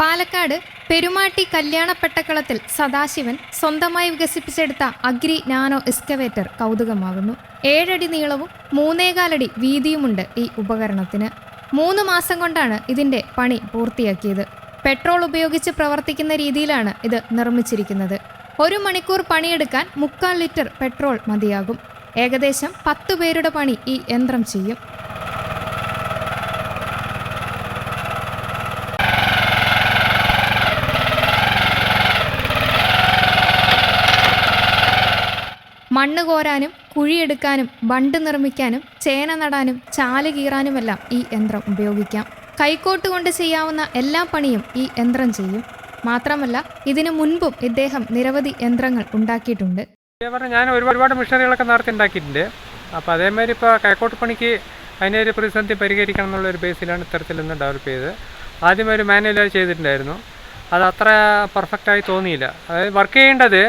വയനാട് പെരുമാട്ടി കല്യാണപ്പെട്ടക്കളത്തിൽ സദാശിവൻ സ്വന്തമായി വികസിപ്പിച്ചെടുത്ത agri nano excavator കൗതുകമാകുന്നു. ഏഴടി നീളവും മൂന്നേകാലടി വീതിയുമുണ്ട് ഈ ഉപകരണത്തിന്. മൂന്ന് മാസം കൊണ്ടാണ് ഇതിന്റെ പണി പൂർത്തിയാക്കിയത്. പെട്രോൾ ഉപയോഗിച്ച് പ്രവർത്തിക്കുന്ന രീതിയിലാണ് ഇത് നിർമ്മിച്ചിരിക്കുന്നത്. ഒരു മണിക്കൂർ പണിയെടുക്കാൻ മുക്കാൽ ലിറ്റർ പെട്രോൾ മതിയാകും. ഏകദേശം പത്തു പേരുടെ പണി ഈ യന്ത്രം ചെയ്യും. മണ്ണ് കോരാനും കുഴിയെടുക്കാനും ബണ്ട് നിർമ്മിക്കാനും ചേന നടാനും ചാൽ കീറാനുമെല്ലാം ഈ യന്ത്രം ഉപയോഗിക്കാം. കൈക്കോട്ട് കൊണ്ട് ചെയ്യാവുന്ന എല്ലാ പണിയും ഈ യന്ത്രം ചെയ്യും. മാത്രമല്ല ഇതിനു മുൻപും ഇദ്ദേഹം നിരവധി യന്ത്രങ്ങൾ ഉണ്ടാക്കിയിട്ടുണ്ട്. ഞാൻ ഒരുപാട് മിഷനറികളൊക്കെ നേരത്തെ ഉണ്ടാക്കിയിട്ടുണ്ട്. അപ്പോൾ അതേമാതിരി ഇപ്പോൾ കൈക്കോട്ട് പണിക്ക് അതിനെ ഒരു പ്രതിസന്ധി പരിഹരിക്കണം എന്നുള്ള ഒരു ബേസിലാണ് ഇത്തരത്തിൽ നിന്ന് ഡെവലപ്പ് ചെയ്തത്. ആദ്യം ഒരു മാനുവലായി ചെയ്തിട്ടുണ്ടായിരുന്നു. അത് അത്ര പെർഫെക്റ്റായി തോന്നിയില്ല. അതായത് വർക്ക് ചെയ്യേണ്ടത്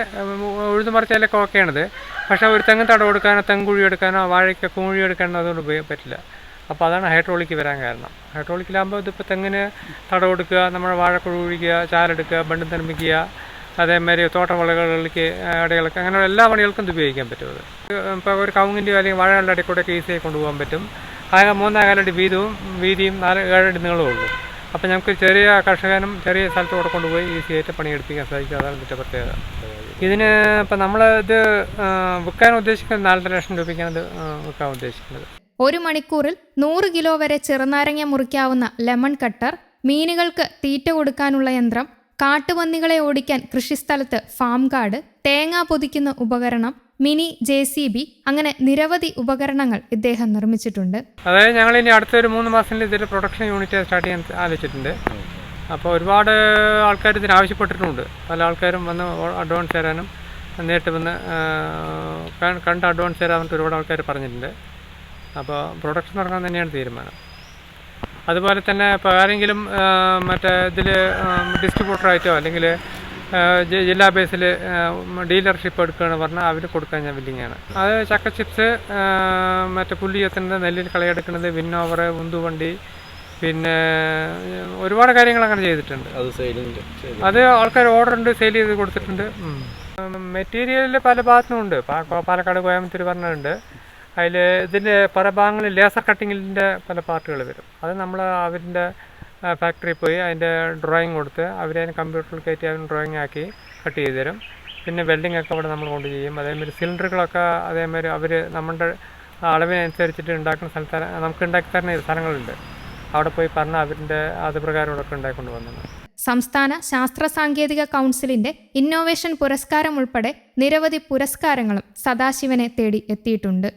ഉഴുതുമറിച്ചാലൊക്കെ ഓക്കെയാണത് പക്ഷേ ഒരു തെങ്ങ് തടം എടുക്കാനോ തെങ്ങ് കുഴി എടുക്കാനോ വാഴയ്ക്ക് കുഴി എടുക്കാനോ അതുകൊണ്ട് ഉപയോഗ പറ്റില്ല. അപ്പോൾ അതാണ് ഹൈഡ്രോളിക്ക് വരാൻ കാരണം. ഹൈഡ്രോളിക്കിലാകുമ്പോൾ ഇതിപ്പോൾ തെങ്ങിന് തടം കൊടുക്കുക നമ്മുടെ വാഴക്കുഴി ഒഴിക്കുക ചാലെടുക്കുക ബണ്ട് നിർമ്മിക്കുക അതേമാതിരി തോട്ടവിളകളിലേക്ക് ഇടകൾക്ക് അങ്ങനെയുള്ള എല്ലാ പണികൾക്കും ഇത് ഉപയോഗിക്കാൻ പറ്റും അത്. ഇപ്പോൾ ഒരു കവുങ്ങിന്റെ അല്ലെങ്കിൽ വാഴകളുടെ ഇടയിൽ കൂടെ ഈസിയായി കൊണ്ടുപോകാൻ പറ്റും. ആകെ മൂന്നാകാലടി വീതവും വീതിയും നാല് ഏഴടി നീളവും ഉള്ളൂ. അപ്പോൾ നമുക്ക് ചെറിയ കർഷകനും ചെറിയ സ്ഥലത്തോടെ കൊണ്ടുപോയി ഈസിയായിട്ട് പണിയെടുപ്പിക്കാൻ സാധിക്കും. അതാണ് ഇതിന്റെ പ്രത്യേകത. ഇതിന് ഇപ്പം നമ്മൾ ഇത് വിൽക്കാൻ ഉദ്ദേശിക്കുന്നത് നാലര ലക്ഷം രൂപയ്ക്കാണ് ഇത് വിൽക്കാൻ ഉദ്ദേശിക്കുന്നത്. ഒരു മണിക്കൂറിൽ നൂറ് കിലോ വരെ ചെറുനാരങ്ങ മുറിക്കാവുന്ന ലെമൺ കട്ടർ മീനുകൾക്ക് തീറ്റ കൊടുക്കാനുള്ള യന്ത്രം കാട്ടുപന്നികളെ ഓടിക്കാൻ കൃഷിസ്ഥലത്ത് ഫാം കാർഡ് തേങ്ങ പൊതിക്കുന്ന ഉപകരണം മിനി ജെ സി ബി അങ്ങനെ നിരവധി ഉപകരണങ്ങൾ ഇദ്ദേഹം നിർമ്മിച്ചിട്ടുണ്ട്. അതായത് ഞങ്ങൾ ഇനി അടുത്തൊരു മൂന്ന് മാസത്തിൽ ഇതിൽ പ്രൊഡക്ഷൻ യൂണിറ്റ് സ്റ്റാർട്ട് ചെയ്യാൻ ആലോചിച്ചിട്ടുണ്ട്. അപ്പോൾ ഒരുപാട് ആൾക്കാർ ഇതിന് ആവശ്യപ്പെട്ടിട്ടുമുണ്ട് പല ആൾക്കാരും വന്ന് അഡ്വാൻസ് തരാനും നേരിട്ട് വന്ന് കണ്ട് അഡ്വാൻസ് തരാമെന്ന് ഒരുപാട് ആൾക്കാർ പറഞ്ഞിട്ടുണ്ട്. അപ്പോൾ പ്രൊഡക്ഷൻ തുടങ്ങാൻ തന്നെയാണ് തീരുമാനം. അതുപോലെ തന്നെ ഇപ്പോൾ ആരെങ്കിലും മറ്റേ ഇതിൽ ഡിസ്ട്രിബ്യൂട്ടറായിട്ടോ അല്ലെങ്കിൽ ജില്ലാ ബേസിൽ ഡീലർഷിപ്പ് എടുക്കുകയാണ് പറഞ്ഞാൽ അവർ കൊടുക്കാൻ ഞാൻ വില്ലിങ്ങാണ് അത് ചക്ക ചിപ്സ് മറ്റേ പുല്ലിയത്തിന്റെ നെല്ലിൽ കളയെടുക്കുന്നത് വിന്നോവർ ഉന്തുവണ്ടി പിന്നെ ഒരുപാട് കാര്യങ്ങൾ അങ്ങനെ ചെയ്തിട്ടുണ്ട്. അത് അത് ആൾക്കാർ ഓർഡർ ഉണ്ട് സെയിൽ ചെയ്ത് കൊടുത്തിട്ടുണ്ട്. മെറ്റീരിയലിൽ പല ഭാഗത്തും ഉണ്ട്. പാലക്കാട് കോയമ്പത്തൂർ പറഞ്ഞിട്ടുണ്ട് അതിൽ ഇതിന്റെ പല ഭാഗങ്ങളിൽ ലേസർ കട്ടിങ്ങിന്റെ പല പാർട്ടുകൾ വരും. അത് നമ്മൾ അവരിന്റെ ഫാക്ടറിയിൽ പോയി അതിന്റെ ഡ്രോയിങ് കൊടുത്ത് അവരതിന് കമ്പ്യൂട്ടറിൽ കയറ്റി അതിന് ഡ്രോയിങ് ആക്കി കട്ട് ചെയ്ത് തരും. പിന്നെ വെൽഡിംഗ് ഒക്കെ അവിടെ നമ്മൾ കൊണ്ട് ചെയ്യും. അതേമാതിരി സിലിണ്ടറുകളൊക്കെ അതേമാതിരി അവർ നമ്മുടെ അളവിനനുസരിച്ചിട്ട് ഉണ്ടാക്കുന്ന സ്ഥലത്ത് നമുക്ക് ഉണ്ടാക്കി തരുന്ന സ്ഥലങ്ങളുണ്ട്. അവിടെ പോയി പറഞ്ഞ അവരിന്റെ അത് പ്രകാരം ഇവിടെ ഉണ്ടാക്കിക്കൊണ്ട് വന്നത് സംസ്ഥാന ശാസ്ത്ര സാങ്കേതിക കൗൺസിലിന്റെ ഇന്നോവേഷൻ പുരസ്കാരം ഉൾപ്പെടെ നിരവധി പുരസ്കാരങ്ങളും സദാശിവനെ തേടി എത്തിയിട്ടുണ്ട്.